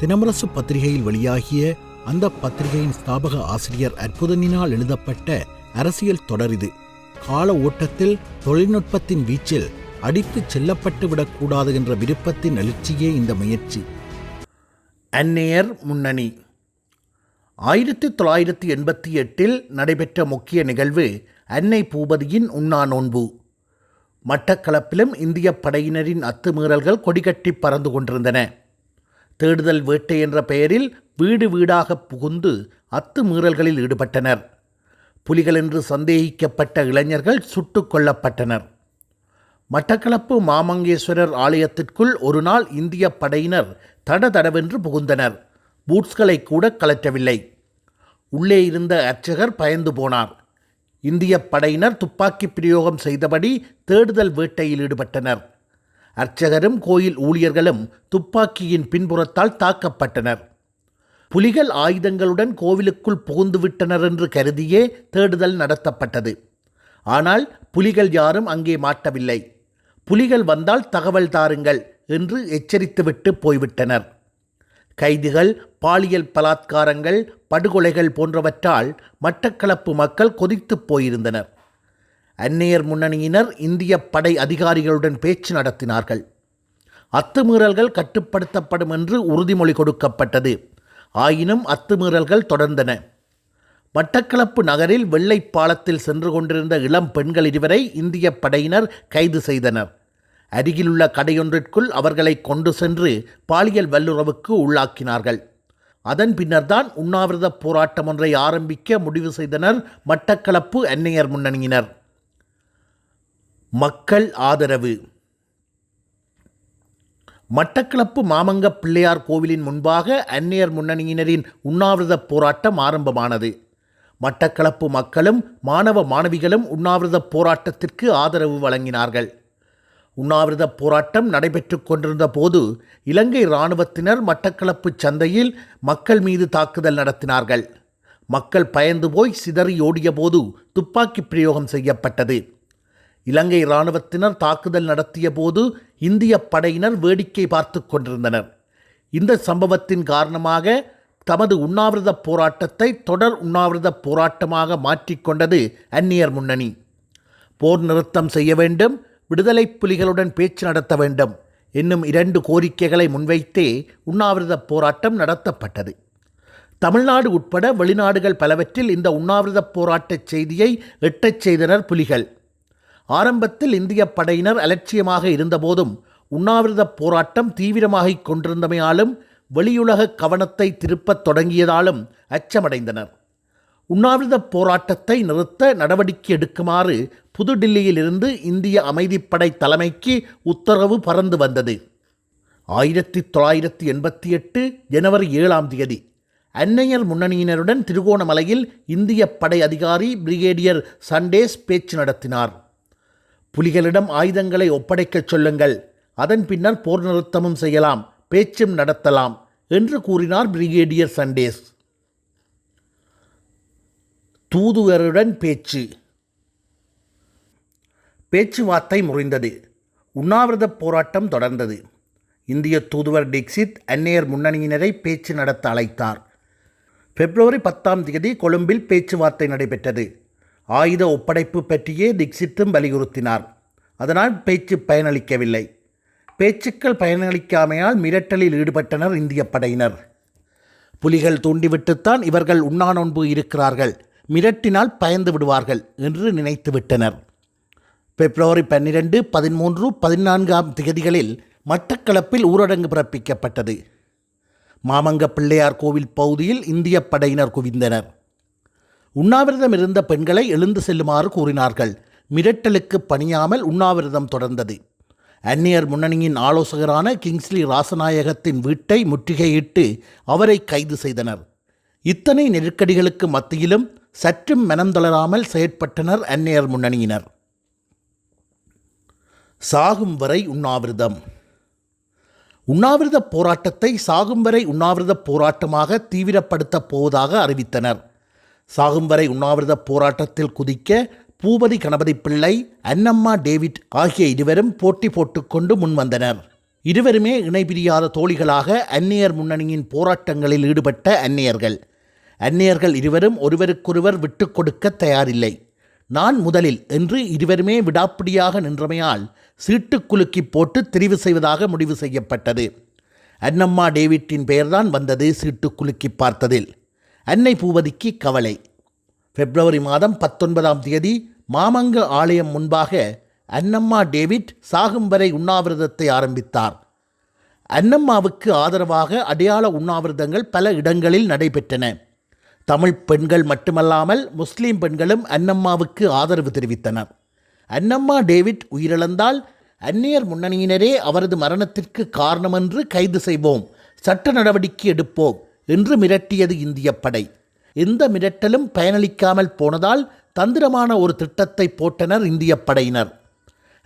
தினமரசு பத்திரிகையில் வெளியாகிய அந்த பத்திரிகையின் ஸ்தாபக ஆசிரியர் அற்புதனினால் எழுதப்பட்ட அரசியல் தொடர் இது. கால ஓட்டத்தில் தொழில்நுட்பத்தின் வீச்சில் அடித்துச் செல்லப்பட்டு விடக்கூடாது என்ற விருப்பத்தின் எழுச்சியே இந்த முயற்சி. அந்நேயர் முன்னணி. ஆயிரத்தி தொள்ளாயிரத்தி எண்பத்தி எட்டில் நடைபெற்ற முக்கிய நிகழ்வு அன்னை பூபதியின் உண்ணா நோன்பு. மட்டக்களப்பிலும் இந்திய படையினரின் அத்துமீறல்கள் கொடிகட்டி பறந்து கொண்டிருந்தன. தேடுதல் வேட்டை என்ற பெயரில் வீடு வீடாக புகுந்து அத்துமீறல்களில் ஈடுபட்டனர். புலிகள் என்று சந்தேகிக்கப்பட்ட இளைஞர்கள் சுட்டுக் கொல்லப்பட்டனர். மட்டக்களப்பு மாமங்கேஸ்வரர் ஆலயத்திற்குள் ஒரு நாள் இந்திய படையினர் தடதடவென்று புகுந்தனர். பூட்ஸ்களை கூட கலற்றவில்லை. உள்ளே இருந்த அர்ச்சகர் பயந்து போனார். இந்திய படையினர் துப்பாக்கி பிரயோகம் செய்தபடி தேடுதல் வேட்டையில் ஈடுபட்டனர். அர்ச்சகரும் கோயில் ஊழியர்களும் துப்பாக்கியின் பின்புறத்தால் தாக்கப்பட்டனர். புலிகள் ஆயுதங்களுடன் கோவிலுக்குள் புகுந்துவிட்டனர் என்று கருதியே தேடுதல் நடத்தப்பட்டது. ஆனால் புலிகள் யாரும் அங்கே மாட்டவில்லை. புலிகள் வந்தால் தகவல் தாருங்கள் என்று எச்சரித்துவிட்டு போய்விட்டனர். கைதுகள் பாலியல் பலாத்காரங்கள் படுகொலைகள் போன்றவற்றால் மட்டக்களப்பு மக்கள் கொதித்துப் போயிருந்தனர். அந்நியர் முன்னணியினர் இந்திய படை அதிகாரிகளுடன் பேச்சு நடத்தினார்கள். அத்துமீறல்கள் கட்டுப்படுத்தப்படும் என்று உறுதிமொழி கொடுக்கப்பட்டது. ஆயினும் அத்துமீறல்கள் தொடர்ந்தன. மட்டக்களப்பு நகரில் வெள்ளை பாலத்தில் சென்று கொண்டிருந்த இளம் பெண்கள் இருவரை இந்திய படையினர் கைது செய்தனர். அருகிலுள்ள கடையொன்றிற்குள் அவர்களை கொண்டு சென்று பாலியல் வல்லுறவுக்கு உள்ளாக்கினார்கள். அதன் பின்னர்தான் உண்ணாவிரத போராட்டம் ஒன்றை ஆரம்பிக்க முடிவு செய்தனர் மட்டக்களப்பு அன்னையர் முன்னணியினர். மக்கள் ஆதரவு. மட்டக்களப்பு மாமங்க பிள்ளையார் கோவிலின் முன்பாக அந்நியர் முன்னணியினரின் உண்ணாவிரத போராட்டம் ஆரம்பமானது. மட்டக்களப்பு மக்களும் மாணவ மாணவிகளும் உண்ணாவிரத போராட்டத்திற்கு ஆதரவு வழங்கினார்கள். உண்ணாவிரத போராட்டம் நடைபெற்று கொண்டிருந்த போது இலங்கை இராணுவத்தினர் மட்டக்களப்பு சந்தையில் மக்கள் மீது தாக்குதல் நடத்தினார்கள். மக்கள் பயந்து போய் சிதறி ஓடிய போது துப்பாக்கி பிரயோகம் செய்யப்பட்டது. இலங்கை இராணுவத்தினர் தாக்குதல் நடத்திய போது இந்திய படையினர் வேடிக்கை பார்த்து கொண்டிருந்தனர். இந்த சம்பவத்தின் காரணமாக தமது உண்ணாவிரத போராட்டத்தை தொடர் உண்ணாவிரத போராட்டமாக மாற்றிக்கொண்டது அந்நியர் முன்னணி. போர் நிறுத்தம் செய்ய வேண்டும் விடுதலை புலிகளுடன் பேச்சு நடத்த வேண்டும் என்னும் இரண்டு கோரிக்கைகளை முன்வைத்தே உண்ணாவிரத போராட்டம் நடத்தப்பட்டது. தமிழ்நாடு உட்பட வெளிநாடுகள் பலவற்றில் இந்த உண்ணாவிரத போராட்ட செய்தியை எட்டச் செய்தனர் புலிகள். ஆரம்பத்தில் இந்திய படையினர் அலட்சியமாக இருந்தபோதும் உண்ணாவிரத போராட்டம் தீவிரமாகிக் கொண்டிருந்தமையாலும் வெளியுலக கவனத்தை திருப்பத் தொடங்கியதாலும் அச்சமடைந்தனர். உண்ணாவிரத போராட்டத்தை நிறுத்த நடவடிக்கை எடுக்குமாறு புதுடில்லியிலிருந்து இந்திய அமைதிப்படை தலைமைக்கு உத்தரவு பறந்து வந்தது. ஆயிரத்தி தொள்ளாயிரத்தி எண்பத்தி எட்டு ஜனவரி ஏழாம் தேதி அன்னையர் முன்னணியினருடன் திருகோணமலையில் இந்திய படை அதிகாரி பிரிகேடியர் சண்டேஸ் பேச்சு நடத்தினார். புலிகளிடம் ஆயுதங்களை ஒப்படைக்கச் சொல்லுங்கள். அதன் பின்னர் போர் நிறுத்தமும் செய்யலாம் பேச்சும் நடத்தலாம் என்று கூறினார் பிரிகேடியர் சண்டேஸ். தூதுவருடன் பேச்சு. பேச்சுவார்த்தை முறிந்தது. உண்ணாவிரத போராட்டம் தொடர்ந்தது. இந்திய தூதுவர் டிக்சித் அந்நேயர் முன்னணியினரை பேச்சு நடத்த அழைத்தார். பிப்ரவரி பத்தாம் தேதி கொழும்பில் பேச்சுவார்த்தை நடைபெற்றது. ஆயுத ஒப்படைப்பு பற்றியே டிக்சித்தும் வலியுறுத்தினார். அதனால் பேச்சு பயனளிக்கவில்லை. பேச்சுக்கள் பயனளிக்காமையால் மிரட்டலில் ஈடுபட்டனர் இந்திய படையினர். புலிகள் தூண்டிவிட்டுத்தான் இவர்கள் உண்ணாநோன்பு இருக்கிறார்கள். மிரட்டினால் பயந்து விடுவார்கள் என்று நினைத்துவிட்டனர் பிப்ரவரி பன்னிரெண்டு பதிமூன்று பதினான்காம் திகதிகளில் மட்டக்களப்பில் ஊரடங்கு பிறப்பிக்கப்பட்டது. மாமங்க பிள்ளையார் கோவில் பகுதியில் இந்திய படையினர் குவிந்தனர். உண்ணாவிரதம் இருந்த பெண்களை எழுந்து செல்லுமாறு கூறினார்கள். மிரட்டலுக்கு பணியாமல் உண்ணாவிரதம் தொடர்ந்தது. அந்நியர் முன்னணியின் ஆலோசகரான கிங்ஸ்லி ராசநாயகத்தின் வீட்டை முற்றுகையிட்டு அவரை கைது செய்தனர். இத்தனை நெருக்கடிகளுக்கு மத்தியிலும் சற்றும் மனம் தளராமல் செயற்பட்டனர் அந்நியர் முன்னணியினர். சாகும் வரை உண்ணாவிரதம். உண்ணாவிரத போராட்டத்தை சாகும் வரை உண்ணாவிரத போராட்டமாக தீவிரப்படுத்தப் போவதாக அறிவித்தனர். சாகும் வரை உண்ணாவிரத போராட்டத்தில் குதிக்க பூபதி கணபதி பிள்ளை அன்னம்மா டேவிட் ஆகிய இருவரும் போட்டி போட்டுக்கொண்டு முன்வந்தனர். இருவருமே இணைபிரியாத தோழிகளாக அந்நியர் முன்னணியின் போராட்டங்களில் ஈடுபட்ட அந்நியர்கள். அந்நியர்கள் இருவரும் ஒருவருக்கொருவர் விட்டு கொடுக்க தயாரில்லை. நான் முதலில் என்று இருவருமே விடாப்பிடியாக நின்றமையால் சீட்டுக்குலுக்கி போட்டு தெரிவு செய்வதாக முடிவு செய்யப்பட்டது. அன்னம்மா டேவிட்டின் பெயர்தான் வந்தது சீட்டுக்குலுக்கி பார்த்ததில். அன்னை பூவதிக்கு கவலை. பிப்ரவரி மாதம் பத்தொன்பதாம் தேதி மாமங்க ஆலயம் முன்பாக அன்னம்மா டேவிட் சாகும் வரை உண்ணாவிரதத்தை ஆரம்பித்தார். அன்னம்மாவுக்கு ஆதரவாக அடையாள உண்ணாவிரதங்கள் பல இடங்களில் நடைபெற்றன. தமிழ் பெண்கள் மட்டுமல்லாமல் முஸ்லீம் பெண்களும் அன்னம்மாவுக்கு ஆதரவு தெரிவித்தனர். அன்னம்மா டேவிட் உயிரிழந்தால் அந்நியர் முன்னணியினரே அவரது மரணத்திற்கு காரணமென்று கைது செய்வோம். சட்ட நடவடிக்கை எடுப்போம். என்று மிரட்டியது இந்திய படை. எந்த மிரட்டலும் பயனளிக்காமல் போனதால் தந்திரமான ஒரு திட்டத்தை போட்டனர் இந்திய படையினர்.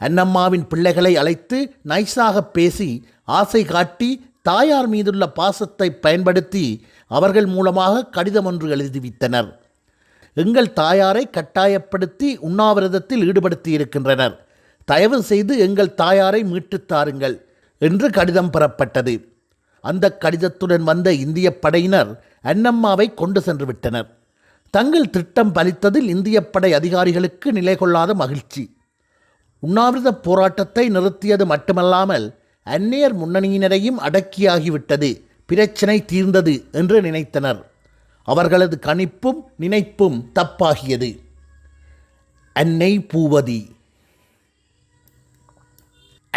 அன்னம்மாவின் பிள்ளைகளை அழைத்து நைஸாக பேசி ஆசை காட்டி தாயார் மீதுள்ள பாசத்தை பயன்படுத்தி அவர்கள் மூலமாக கடிதம் ஒன்று எழுதிவித்தனர் எங்கள் தாயாரை கட்டாயப்படுத்தி உண்ணாவிரதத்தில் ஈடுபடுத்தி இருக்கின்றனர். தயவு செய்து எங்கள் தாயாரை மீட்டுத் தாருங்கள் என்று கடிதம் பெறப்பட்டது. அந்த கடிதத்துடன் வந்த இந்திய படையினர் அன்னம்மாவை கொண்டு சென்று விட்டனர். தங்கள் திட்டம் பலித்ததில் இந்திய படை அதிகாரிகளுக்கு நிலை கொள்ளாத மகிழ்ச்சி. உண்ணாவிரத போராட்டத்தை நிறுத்தியது மட்டுமல்லாமல் அந்நியர் முன்னணியினரையும் அடக்கியாகிவிட்டது. பிரச்சினை தீர்ந்தது என்று நினைத்தனர். அவர்களது கணிப்பும் நினைப்பும் தப்பாகியது. அன்னை பூவதி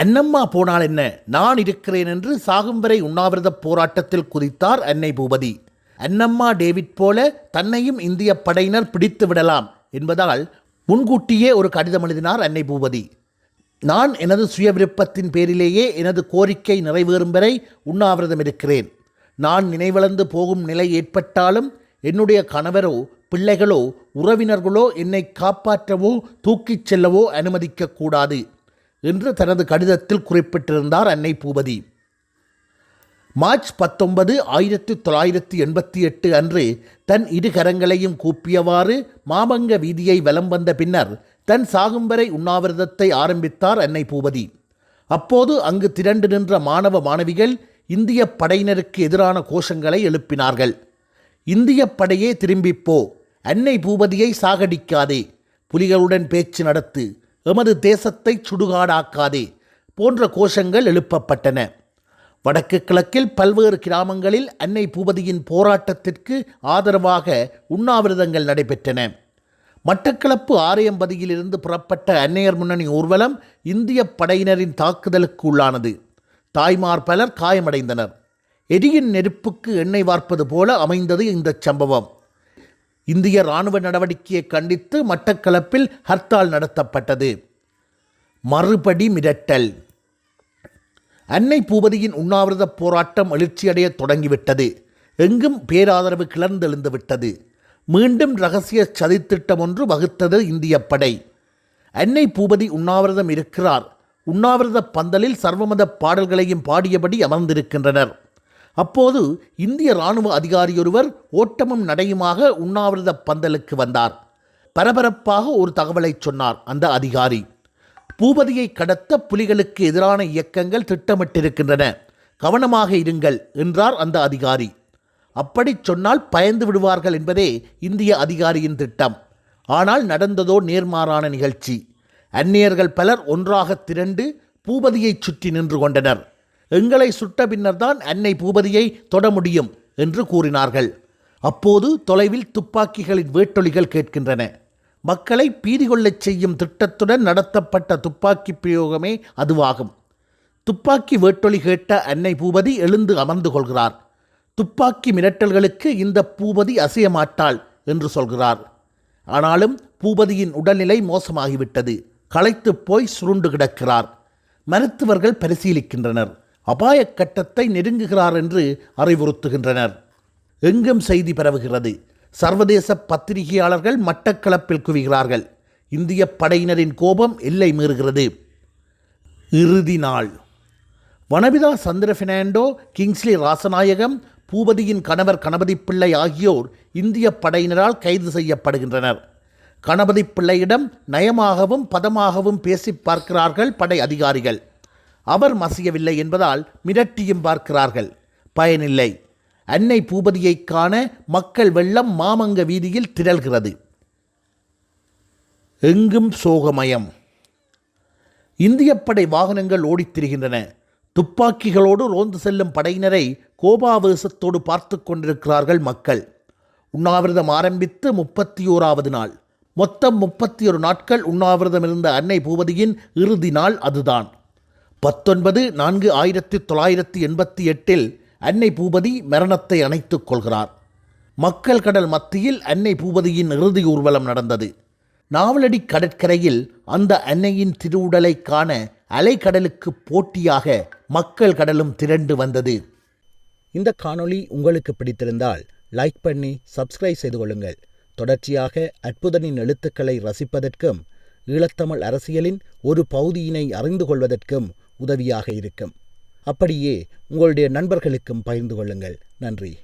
அன்னம்மா போனால் என்ன? நான் இருக்கிறேன் என்று சாகும் வரை உண்ணாவிரத போராட்டத்தில் குதித்தார் அன்னை பூபதி. அன்னம்மா டேவிட் போல தன்னையும் இந்திய படையினர் பிடித்து விடலாம் என்பதால் முன்கூட்டியே ஒரு கடிதம் எழுதினார் அன்னை பூபதி. நான் எனது சுய விருப்பத்தின் பேரிலேயே எனது கோரிக்கை நிறைவேறும் வரை உண்ணாவிரதம் இருக்கிறேன். நான் நினைவளர்ந்து போகும் நிலை ஏற்பட்டாலும் என்னுடைய கணவரோ பிள்ளைகளோ உறவினர்களோ என்னை காப்பாற்றவோ தூக்கிச் செல்லவோ அனுமதிக்கக்கூடாது என்று தனது கடிதத்தில் குறிப்பிட்டிருந்தார் அன்னை பூபதி. மார்ச் பத்தொன்பது ஆயிரத்தி தொள்ளாயிரத்தி எண்பத்தி எட்டு அன்று தன் இரு கரங்களையும் கூப்பியவாறு மாமங்க வீதியை வலம் வந்த பின்னர் தன் சாகும் வரை உண்ணாவிரதத்தை ஆரம்பித்தார் அன்னை பூபதி. அப்போது அங்கு திரண்டு நின்ற மாணவ மாணவிகள் இந்திய படையினருக்கு எதிரான கோஷங்களை எழுப்பினார்கள். இந்திய படையே திரும்பிப்போ அன்னை பூபதியை சாகடிக்காதே புலிகளுடன் பேச்சு நடத்து எமது தேசத்தை சுடுகாடாக்காதே போன்ற கோஷங்கள் எழுப்பப்பட்டன. வடக்கு கிழக்கில் பல்வேறு கிராமங்களில் அன்னை பூபதியின் போராட்டத்திற்கு ஆதரவாக உண்ணாவிரதங்கள் நடைபெற்றன. மட்டக்களப்பு ஆரையம்பதியிலிருந்து புறப்பட்ட அன்னையர் முன்னணி ஊர்வலம் இந்திய படையினரின் தாக்குதலுக்கு உள்ளானது. தாய்மார் பலர் காயமடைந்தனர். எரியின் நெருப்புக்கு எண்ணெய் வார்ப்பது போல அமைந்தது இந்த சம்பவம். இந்திய இராணுவ நடவடிக்கையை கண்டித்து மட்டக்களப்பில் ஹர்த்தால் நடத்தப்பட்டது. மறுபடி மிரட்டல். அன்னை பூபதியின் உண்ணாவிரத போராட்டம் எழுச்சியடைய தொடங்கிவிட்டது. எங்கும் பேராதரவு கிளர்ந்தெழுந்து விட்டது. மீண்டும் ரகசிய சதித்திட்டம் ஒன்று வகுத்தது இந்திய படை. அன்னை பூபதி உண்ணாவிரதம் இருக்கிறார். உண்ணாவிரத பந்தலில் சர்வமத பாடல்களையும் பாடியபடி அமர்ந்திருக்கின்றனர். அப்போது இந்திய இராணுவ அதிகாரியொருவர் ஓட்டமும் நடையுமாக உண்ணாவிரத பந்தலுக்கு வந்தார். பரபரப்பாக ஒரு தகவலை சொன்னார் அந்த அதிகாரி. பூபதியை கடத்த புலிகளுக்கு எதிரான இயக்கங்கள் திட்டமிட்டிருக்கின்றன. கவனமாக இருங்கள் என்றார் அந்த அதிகாரி. அப்படி சொன்னால் பயந்து விடுவார்கள் என்பதே இந்திய அதிகாரியின் திட்டம். ஆனால் நடந்ததோ நேர்மாறான நிகழ்ச்சி. அந்நியர்கள் பலர் ஒன்றாக திரண்டு பூபதியை சுற்றி நின்று கொண்டனர். எங்களை சுட்ட பின்னர்தான் அன்னை பூபதியை தொட முடியும் என்று கூறினார்கள். அப்போது தொலைவில் துப்பாக்கிகளின் வேட்டொலிகள் கேட்கின்றன. மக்களை பீதி கொள்ளச் செய்யும் திட்டத்துடன் நடத்தப்பட்ட துப்பாக்கி பிரயோகமே அதுவாகும். துப்பாக்கி வேட்டொலி கேட்ட அன்னை பூபதி எழுந்து அமர்ந்து கொள்கிறார். துப்பாக்கி மிரட்டல்களுக்கு இந்த பூபதி அசையமாட்டாள் என்று சொல்கிறார். ஆனாலும் பூபதியின் உடல்நிலை மோசமாகிவிட்டது. களைத்து போய் சுருண்டு கிடக்கிறார். மருத்துவர்கள் பரிசீலிக்கின்றனர். அபாயக் கட்டத்தை நெருங்குகிறார் என்று அறிவுறுத்துகின்றனர். எங்கும் செய்தி பரவுகிறது. சர்வதேச பத்திரிகையாளர்கள் மட்டக்களப்பில் குவிகிறார்கள். இந்திய படையினரின் கோபம் எல்லை மீறுகிறது. இறுதி நாள். வனவிதா சந்திர பெர்னாண்டோ கிங்ஸ்லி ராசநாயகம் பூபதியின் கணவர் கணபதி பிள்ளை ஆகியோர் இந்திய படையினரால் கைது செய்யப்படுகின்றனர். கணபதி பிள்ளையிடம் நயமாகவும் பதமாகவும் பேசி பார்க்கிறார்கள் படை அதிகாரிகள். அவர் மசியவில்லை என்பதால் மிரட்டியும் பார்க்கிறார்கள். பயனில்லை. அன்னை பூபதியைக் காண மக்கள் வெள்ளம் மாமங்க வீதியில் திரள்கிறது. எங்கும் சோகமயம். இந்தியப்படை வாகனங்கள் ஓடித்திரிகின்றன துப்பாக்கிகளோடு ரோந்து செல்லும் படையினரை கோபாவேசத்தோடு பார்த்து கொண்டிருக்கிறார்கள் மக்கள். உண்ணாவிரதம் ஆரம்பித்து முப்பத்தி ஓராவது நாள். மொத்தம் முப்பத்தி ஒரு நாட்கள் உண்ணாவிரதம் இருந்த அன்னை பூபதியின் இறுதி நாள் அதுதான். பத்தொன்பது நான்கு ஆயிரத்தி தொள்ளாயிரத்தி எண்பத்தி எட்டில் அன்னை பூபதி மரணத்தை அணைத்துக் கொள்கிறார். மக்கள் கடல் மத்தியில் அன்னை பூபதியின் இறுதி ஊர்வலம் நடந்தது. நாவலடி கடற்கரையில் அந்த அன்னையின் திருவுடலை காண அலைக்கடலுக்கு போட்டியாக மக்கள் கடலும் திரண்டு வந்தது. இந்த காணொளி உங்களுக்கு பிடித்திருந்தால் லைக் பண்ணி சப்ஸ்கிரைப் செய்து கொள்ளுங்கள். தொடர்ச்சியாக அற்புதனின் எழுத்துக்களை ரசிப்பதற்கும் ஈழத்தமிழ் அரசியலின் ஒரு பகுதியினை அறிந்து கொள்வதற்கும் உதவியாக இருக்கும். அப்படியே உங்களுடைய நண்பர்களுக்கும் பகிர்ந்து கொள்ளுங்கள். நன்றி.